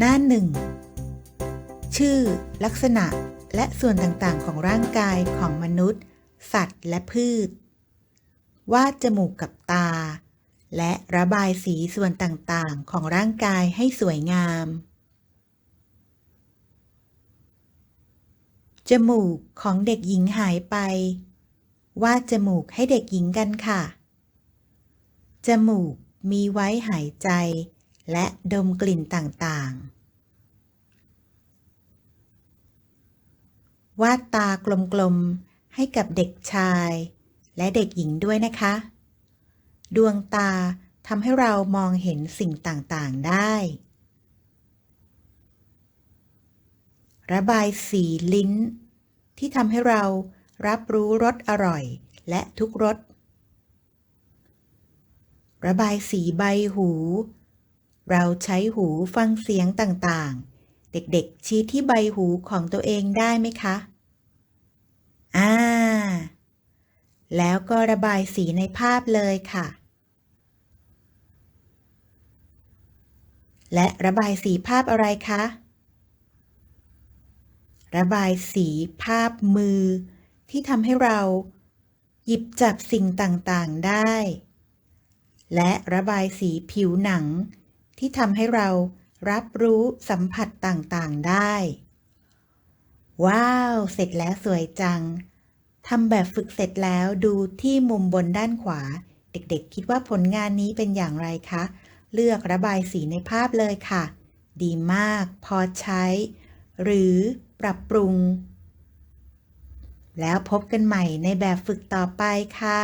หน้าหนึ่งชื่อ ลักษณะและส่วนต่างๆ ของร่างกายของมนุษย์ สัตว์และพืช วาดจมูกกับตา และระบายสีส่วนต่างๆ ของร่างกายให้สวยงาม จมูกของเด็กหญิงหายไป วาดจมูกให้เด็กหญิงกันค่ะ จมูกมีไว้หายใจ และดมกลิ่นต่างๆ วาดตากลมๆ ให้กับเด็กชายและเด็กหญิงด้วยนะคะ ดวงตาทำให้เรามองเห็นสิ่งต่างๆ ได้ ระบายสีลิ้น ที่ทำให้เรารับรู้รสอร่อยและทุกรส ระบายสีใบหู เราใช้หูฟังเสียงต่างๆ เด็กๆชี้ที่ใบหูของตัวเองได้ไหมคะ อ่า แล้วก็ระบายสีในภาพเลยค่ะ และระบายสีภาพอะไรคะ ระบายสีภาพมือ ที่ทำให้เรา หยิบจับสิ่งต่างๆได้ และระบายสีผิวหนัง ที่ทำให้เรารับรู้สัมผัสต่างๆได้ ว้าว เสร็จแล้วสวยจังทำแบบฝึกเสร็จแล้วดูที่มุมบนด้านขวา เด็กๆ คิดว่าผลงานนี้เป็นอย่างไรคะ เลือกระบายสีในภาพเลยค่ะ ดีมาก พอใช้ หรือปรับปรุง แล้วพบกันใหม่ในแบบฝึกต่อไปค่ะ